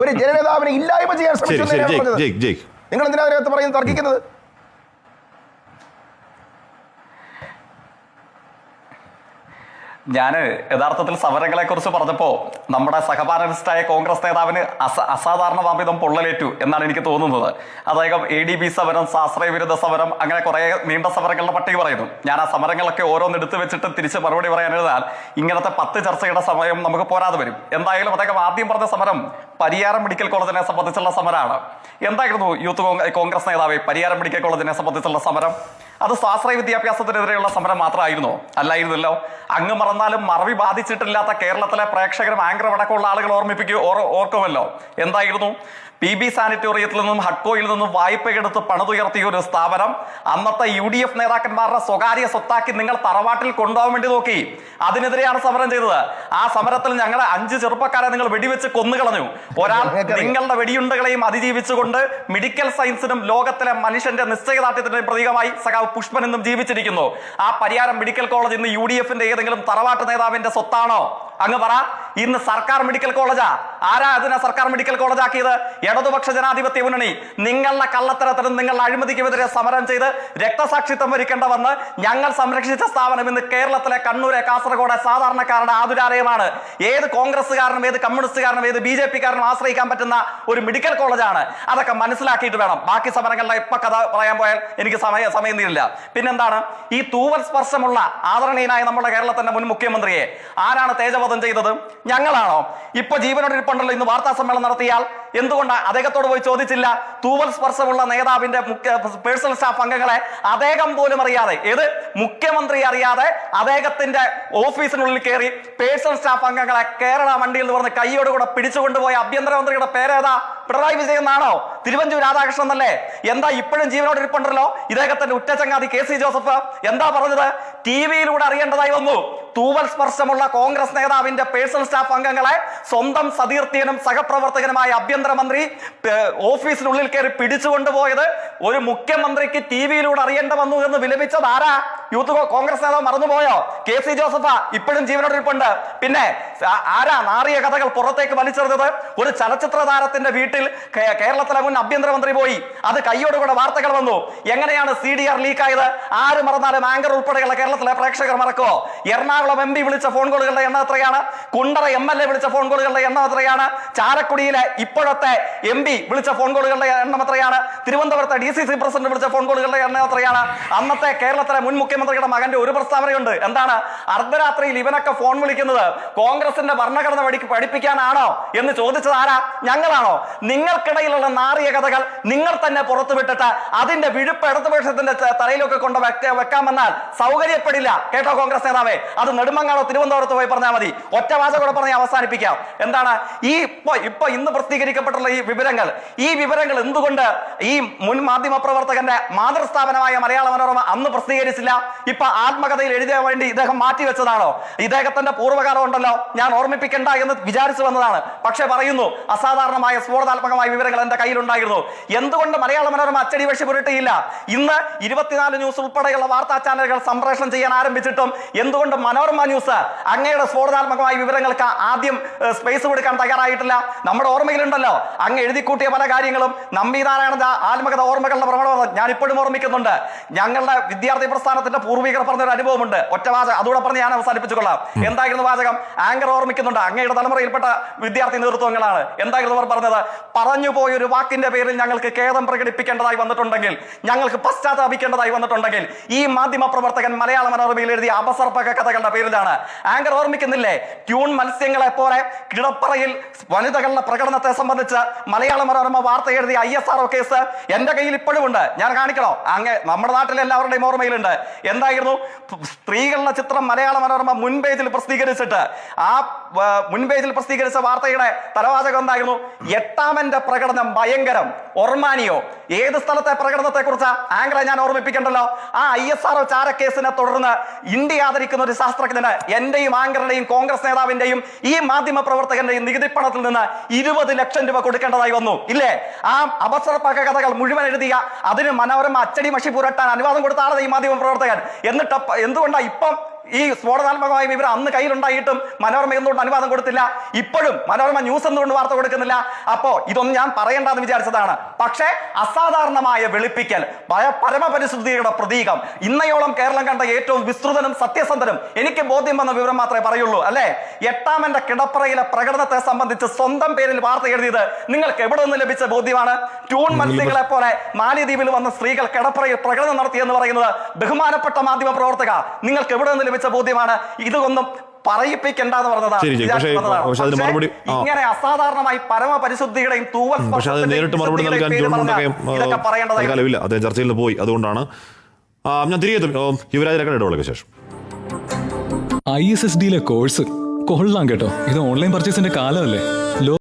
ഒരു ജനനേതാവിനെ ഇല്ലായ്മ ചെയ്യാൻ ശരി ശ്രമിച്ചു നിങ്ങൾ എന്തിനാ അതിനകത്ത് പറയുന്നത് തർക്കിക്കുന്നത്? ഞാൻ യഥാർത്ഥത്തിൽ സമരങ്ങളെ കുറിച്ച് പറഞ്ഞപ്പോ നമ്മുടെ സഹപാനലിസ്റ്റായ കോൺഗ്രസ് നേതാവിന് അസ അസാധാരണ വാമ്പിതം പൊള്ളലേറ്റു എന്നാണ് എനിക്ക് തോന്നുന്നത്. അദ്ദേഹം എ ഡി ബി സമരം സാശ്രയ വിരുദ്ധ സമരം അങ്ങനെ കുറേ നീണ്ട സമരങ്ങളുടെ പട്ടിക പറയുന്നു. ഞാൻ ആ സമരങ്ങളൊക്കെ ഓരോന്ന് എടുത്തു വെച്ചിട്ട് തിരിച്ച് മറുപടി എഴുതാൻ ഇങ്ങനത്തെ പത്ത് ചർച്ചയുടെ സമയം നമുക്ക് പോരാതെ വരും. എന്തായാലും അദ്ദേഹം ആദ്യം പറഞ്ഞ സമരം പരിയാരം മെഡിക്കൽ കോളേജിനെ സംബന്ധിച്ചുള്ള സമരമാണ്. എന്തായിരുന്നു യൂത്ത് കോൺഗ്രസ് നേതാവ് പരിയാരം മെഡിക്കൽ കോളേജിനെ സംബന്ധിച്ചുള്ള സമരം? അത് സ്വാശ്രയ വിദ്യാഭ്യാസത്തിനെതിരെയുള്ള സമരം മാത്രമായിരുന്നോ? അല്ലായിരുന്നല്ലോ. അങ്ങ് മറന്നാലും മറവി ബാധിച്ചിട്ടില്ലാത്ത കേരളത്തിലെ പ്രേക്ഷകരും ആങ്കർ അടക്കമുള്ള ആളുകൾ ഓർമ്മിപ്പിക്കുക ഓർ- ഓർക്കുമല്ലോ. എന്തായിരുന്നു? പി ബി സാനിറ്റോറിയത്തിൽ നിന്നും ഹഡ്കോയിൽ നിന്നും വായ്പയെടുത്ത് പണിതുയർത്തിയ ഒരു സ്ഥാപനം അന്നത്തെ യു ഡി എഫ് നേതാക്കന്മാരുടെ സ്വകാര്യ സ്വത്താക്കി നിങ്ങൾ തറവാട്ടിൽ കൊണ്ടുപോകാൻ വേണ്ടി നോക്കി. അതിനെതിരെയാണ് സമരം ചെയ്തത്. ആ സമരത്തിൽ ഞങ്ങളെ അഞ്ച് ചെറുപ്പക്കാരെ നിങ്ങൾ വെടിവെച്ച് കൊന്നുകളഞ്ഞു ഒരാൾ നിങ്ങളുടെ വെടിയുണ്ടകളെയും അതിജീവിച്ചുകൊണ്ട് മെഡിക്കൽ സയൻസിനും ലോകത്തിലെ മനുഷ്യന്റെ നിശ്ചയദാർഢ്യത്തിന്റെ പ്രതീകമായി സഖാവ് പുഷ്പൻ എന്നും ജീവിച്ചിരിക്കുന്നു. ആ പരിയാരം മെഡിക്കൽ കോളേജ് ഇന്ന് യു ഡി എഫിന്റെ ഏതെങ്കിലും തറവാട്ട് നേതാവിന്റെ സ്വത്താണോ? അങ്ങ് പറ. ഇന്ന് സർക്കാർ മെഡിക്കൽ കോളേജാ ആരാ അതിനെ സർക്കാർ മെഡിക്കൽ കോളേജ് ആക്കിയത്? ഇടതുപക്ഷ ജനാധിപത്യ മുന്നണി. നിങ്ങളുടെ കള്ളത്തരത്തിനും നിങ്ങളുടെ അഴിമതിക്കുമെതിരെ സമരം ചെയ്ത് രക്തസാക്ഷിത്വം വരിക്കേണ്ട വന്ന് ഞങ്ങൾ സംരക്ഷിച്ച സ്ഥാപനം ഇന്ന് കേരളത്തിലെ കണ്ണൂരെ കാസർഗോഡ് സാധാരണക്കാരുടെ ആതുരാലയമാണ്. ഏത് കോൺഗ്രസ്സുകാരനും ഏത് കമ്മ്യൂണിസ്റ്റുകാരനും ഏത് ബി ജെ പിക്കാരനും ആശ്രയിക്കാൻ പറ്റുന്ന ഒരു മെഡിക്കൽ കോളേജാണ്. അതൊക്കെ മനസ്സിലാക്കിയിട്ട് വേണം. ബാക്കി സമരങ്ങളുടെ ഇപ്പൊ കഥ പറയാൻ പോയാൽ എനിക്ക് സമയ സമയം തീരില്ല. പിന്നെന്താണ്? ഈ തൂവൽ സ്പർശമുള്ള ആദരണീയനായ നമ്മുടെ കേരളത്തിന്റെ മുൻ മുഖ്യമന്ത്രിയെ ആരാണ് തേജവധം ചെയ്തത്? ഞങ്ങളാണോ? ഇപ്പൊ ജീവനോടിരിപ്പുണ്ടല്ലോ ഇന്ന് വാർത്താ സമ്മേളനം നടത്തിയാൽ. എന്തുകൊണ്ടാണ് അദ്ദേഹത്തോട് പോയി ചോദിച്ചില്ല? തൂവൽ സ്പർശമുള്ള നേതാവിന്റെ പേഴ്സണൽ സ്റ്റാഫ് അംഗങ്ങളെ അദ്ദേഹം പോലും അറിയാതെ ഏത്? മുഖ്യമന്ത്രി അറിയാതെ അദ്ദേഹത്തിന്റെ ഓഫീസിനുള്ളിൽ കയറി പേഴ്സണൽ സ്റ്റാഫ് അംഗങ്ങളെ കേരള വണ്ടിയിൽ നിന്ന് പറഞ്ഞ് കൈയോടുകൂടെ പിടിച്ചുകൊണ്ടുപോയ ആഭ്യന്തരമന്ത്രിയുടെ പേരേതാ? പിണറായി വിജയൻ എന്നാണോ? തിരുവഞ്ചൂർ രാധാകൃഷ്ണൻ എന്നല്ലേ? എന്താ ഇപ്പോഴും ജീവനോട് ഇരിപ്പുണ്ടല്ലോ? ഇദ്ദേഹത്തിന്റെ ഉറ്റച്ചങ്ങാതി കെ സി ജോസഫ് എന്താ പറഞ്ഞത്? ടി വിയിലൂടെ അറിയേണ്ടതായി വന്നു. തൂവൽ സ്പർശമുള്ള കോൺഗ്രസ് നേതാവിന്റെ പേഴ്സണൽ സ്റ്റാഫ് അംഗങ്ങളെ സ്വന്തം സതീർത്ഥ്യനും സഹപ്രവർത്തകനുമായ ആഭ്യന്തരമന്ത്രി ഓഫീസിനുള്ളിൽ കയറി പിടിച്ചുകൊണ്ടുപോയത് ഒരു മുഖ്യമന്ത്രിക്ക് ടി വിയിലൂടെ അറിയേണ്ട വന്നു എന്ന് വിലപിച്ചത് ആരാ? യൂത്ത് കോൺഗ്രസ് നേതാവ് മറന്നുപോയോ? കെ സി ജോസഫ ഇപ്പോഴും ജീവനോടിരിപ്പുണ്ട്. പിന്നെ ആരാ നാറിയ കഥകൾ പുറത്തേക്ക് വലിച്ചെറിഞ്ഞത്? ഒരു ചലച്ചിത്ര താരത്തിന്റെ വീട്ടിൽ കേരളത്തിലെ മുൻ ആഭ്യന്തരമന്ത്രി പോയി. അത് കൈയോടുകൂടെ വാർത്തകൾ വന്നു. എങ്ങനെയാണ് സി ഡി ആർ ലീക്ക് ആയത് ആര് മറന്നാലും ആങ്കർ ഉൾപ്പെടെയുള്ള കേരളത്തിലെ പ്രേക്ഷകർ മറക്കോ എറണാകുളം എം പി വിളിച്ച ഫോൺ കോളുകളുടെ എണ്ണം എത്രയാണ്? കുണ്ടറ എം എൽ എ വിളിച്ച ഫോൺ കോളുകളുടെ എണ്ണം എത്രയാണ്? ചാലക്കുടിയിലെ ഇപ്പോഴത്തെ എം പി വിളിച്ച ഫോൺ കോളുകളുടെ എണ്ണം എത്രയാണ്? തിരുവനന്തപുരത്തെ ഡി സി സി പ്രസിഡന്റ് വിളിച്ച ഫോൺ കോളുകളുടെ എണ്ണം എത്രയാണ്? അന്നത്തെ കേരളത്തിലെ മുൻ മുഖ്യമന്ത്രിയുടെ മകന്റെ ഒരു പ്രസ്താവനയുണ്ട്. എന്താണ്? അർദ്ധരാത്രിയിൽ ഇവനൊക്കെ ഫോൺ വിളിക്കുന്നത് കോൺഗ്രസിന്റെ ഭരണഘടന പഠി പഠിപ്പിക്കാനാണോ എന്ന് ചോദിച്ചത് ആരാ? ഞങ്ങളാണോ? നിങ്ങൾക്കിടയിലുള്ള നാറിയ കഥകൾ നിങ്ങൾ തന്നെ പുറത്തുവിട്ടിട്ട് അതിന്റെ വിഴുപ്പ് ഇടതുപക്ഷത്തിന്റെ തലയിലൊക്കെ കൊണ്ട് വെക്ക- വെക്കാമെന്നാൽ സൗകര്യപ്പെടില്ല. കേട്ടോ കോൺഗ്രസ് നേതാവേ? അത് നെടുമങ്ങാടോ തിരുവനന്തപുരത്ത് പോയി പറഞ്ഞാൽ മതി. ഒറ്റ വാചകൂടെ പറഞ്ഞ് അവസാനിപ്പിക്കാം. എന്താണ്? ഈ ഇപ്പൊ ഇപ്പൊ ഇന്ന് പ്രസിദ്ധീകരിക്കപ്പെട്ടുള്ള ഈ വിവരങ്ങൾ ഈ വിവരങ്ങൾ എന്തുകൊണ്ട് ഈ മുൻ മാധ്യമ പ്രവർത്തകന്റെ മാതൃസ്ഥാപനമായ മലയാള മനോരമ അന്ന് പ്രസിദ്ധീകരിച്ചില്ല? ഇപ്പൊ ആത്മകഥയിൽ എഴുതിയ വേണ്ടി ഇദ്ദേഹം മാറ്റി വെച്ചതാണോ? ഇദ്ദേഹത്തിന്റെ പൂർവകാലം ഉണ്ടല്ലോ. ഞാൻ ഓർമ്മിപ്പിക്കണ്ട എന്ന് വിചാരിച്ചു വന്നതാണ്. പക്ഷെ പറയുന്നു അസാധാരണമായ സ്ഫോടനാത്മകമായ വിവരങ്ങൾ എന്റെ കയ്യിലുണ്ടായിരുന്നു. എന്തുകൊണ്ട് മലയാള മനോരമ അച്ചടി വശി പുരട്ടിയില്ല? ഇന്ന് ഇരുപത്തിനാല് ന്യൂസ് ഉൾപ്പെടെയുള്ള വാർത്താ ചാനലുകൾ സംപ്രേഷണം ചെയ്യാൻ ആരംഭിച്ചിട്ടും എന്തുകൊണ്ട് മനോരമ ന്യൂസ് അങ്ങയുടെ സ്ഫോടനാത്മകമായ വിവരങ്ങൾക്ക് ആദ്യം സ്പേസ് കൊടുക്കാൻ തയ്യാറായിട്ടില്ല? നമ്മുടെ ഓർമ്മയിലുണ്ടല്ലോ അങ്ങ് എഴുതി കൂട്ടിയ പല കാര്യങ്ങളും. നമ്പീനാരായണ ആത്മകഥ ഓർമ്മകളുടെ പ്രവണത ഞാൻ ഇപ്പോഴും ഓർമ്മിക്കുന്നുണ്ട്. ഞങ്ങളുടെ വിദ്യാർത്ഥി പ്രസ്ഥാനത്തിന്റെ പൂർവികർ പറഞ്ഞൊരു അനുഭവമുണ്ട്. ഒറ്റ വാചകം. അതുകൂടെ പറഞ്ഞ് ഞാൻ അവസാനിപ്പിച്ചുകൊള്ളാം എന്തായിരുന്നു വാചകം? ആങ്കർ ഓർമ്മിക്കുന്നുണ്ട്? അങ്ങയുടെ തലമുറയിൽപ്പെട്ട വിദ്യാർത്ഥി നേതൃത്വങ്ങളാണ്. എന്തായിരുന്നു അവർ പറഞ്ഞത്? പറഞ്ഞു പോയ ഒരു വാക്കിന്റെ പേരിൽ ഞങ്ങൾക്ക് ഖേദം പ്രകടിപ്പിക്കേണ്ടതായി വന്നിട്ടുണ്ടെങ്കിൽ ഞങ്ങൾക്ക് പശ്ചാത്താപിക്കേണ്ടതായി വന്നിട്ടുണ്ടെങ്കിൽ ഈ മാധ്യമ പ്രവർത്തകൻ മലയാള മനോരമയിൽ എഴുതിയ അപസർപ്പക കഥകളുടെ പേരിലാണ്. ആങ്കർ ഓർമ്മിക്കുന്നില്ലേ? ട്യൂൺ മത്സ്യങ്ങളെ പോലെ കിടപ്പറയിൽ വനിതകളുടെ പ്രകടനത്തെ സംബന്ധിച്ച് മലയാള മനോരമ വാർത്ത എഴുതിയ ഐ എസ് ആർ കേസ് എന്റെ കയ്യിൽ ഇപ്പോഴും ഉണ്ട്. ഞാൻ കാണിക്കണോ? അങ്ങ് നമ്മുടെ നാട്ടിലെ എല്ലാവരുടെയും ഓർമ്മയിലുണ്ട്. എന്തായിരുന്നു? സ്ത്രീകളുടെ ചിത്രം മലയാള മനോരമ മുൻപേജിൽ പ്രസിദ്ധീകരിച്ചിട്ട് ആ മുൻപേജിൽ മുൻ പേജിൽ പ്രസിദ്ധീകരിച്ച വാർത്തയുടെ തലവാചകം എന്തായിരുന്നു? എട്ടാമന്റെ പ്രകടനം ഭയങ്കരം. ഒർമാനിയോ? ഏത് സ്ഥലത്തെ പ്രകടനത്തെ കുറിച്ച് ആംഗ്ല ഞാൻ ഓർമ്മിപ്പിക്കണ്ടല്ലോ? ആ ഐ എസ് ആർ ചാരക്കേസിനെ തുടർന്ന് ഇന്ത്യ ആദരിക്കുന്ന ഒരു ശാസ്ത്രജ്ഞന് എന്റെയും ആങ്കറുടെയും കോൺഗ്രസ് നേതാവിന്റെയും ഈ മാധ്യമ പ്രവർത്തകന്റെയും നികുതി പണത്തിൽ നിന്ന് ഇരുപത് ലക്ഷം രൂപ കൊടുക്കേണ്ടതായി വന്നു. ഇല്ലേ? ആ അവസര കഥകൾ മുഴുവൻ എഴുതിയ അതിന് മനോരമ അച്ചടി മഷി പുരട്ടാൻ അനുവാദം കൊടുത്ത ആളാണ് ഈ മാധ്യമ പ്രവർത്തകൻ എന്നിട്ട് എന്തുകൊണ്ടാണ് എന്തുകൊണ്ടാ ഇപ്പം ഈ സ്ഫോടനാത്മകമായ വിവരം അന്ന് കയ്യിലുണ്ടായിട്ടും മനോരമ എന്തുകൊണ്ട് അനുവാദം കൊടുത്തില്ല. ഇപ്പോഴും മനോരമ ന്യൂസ് എന്തുകൊണ്ട് വാർത്ത കൊടുക്കുന്നില്ല. അപ്പോ ഇതൊന്നും ഞാൻ പറയേണ്ടെന്ന് വിചാരിച്ചതാണ്. പക്ഷേ അസാധാരണമായ വെളുപ്പിക്കൽ പരമപരിശുദ്ധിയുടെ പ്രതീകം ഇന്നയോളം കേരളം കണ്ട ഏറ്റവും വിസ്തൃതനും സത്യസന്ധനും എനിക്ക് ബോധ്യം വന്ന വിവരം മാത്രമേ പറയുള്ളൂ അല്ലേ? എട്ടാമന്റെ കിടപ്പറയിലെ പ്രകടനത്തെ സംബന്ധിച്ച് സ്വന്തം പേരിൽ വാർത്ത എഴുതിയത് നിങ്ങൾക്ക് എവിടെ നിന്ന് ലഭിച്ച ബോധ്യമാണ്? ട്യൂൺ മത്സ്യങ്ങളെ പോലെ മാലിദ്വീപിൽ വന്ന സ്ത്രീകൾ കിടപ്പറയിൽ പ്രകടനം നടത്തിയെന്ന് പറയുന്നത് ബഹുമാനപ്പെട്ട മാധ്യമ പ്രവർത്തക നിങ്ങൾക്ക് എവിടെ നിന്ന് ലഭിച്ച ബോധ്യമാണ് ഇതൊന്നും പറയിപ്പിക്കണ്ട എന്ന് പറഞ്ഞതാണ്. ഇങ്ങനെ അസാധാരണമായി പരമപരിശുദ്ധിയുടെയും തൂവൽ പക്ഷെ അത് നേരിട്ട് മറുപടി നൽകാൻ ഇതൊക്കെ പറയേണ്ടതായി അദ്ദേഹം ചർച്ചയിൽ നിന്ന് പോയി. അതുകൊണ്ടാണ് ഞാൻ തിരികെ യുവരാജിനൊക്കെ ഇടവേളയ്ക്ക് ശേഷം. ഐ എസ് എസ് ഡിയിലെ കോഴ്സ് കൊള്ളാം കേട്ടോ. ഇത് ഓൺലൈൻ പർച്ചേസിന്റെ കാലമല്ലേ?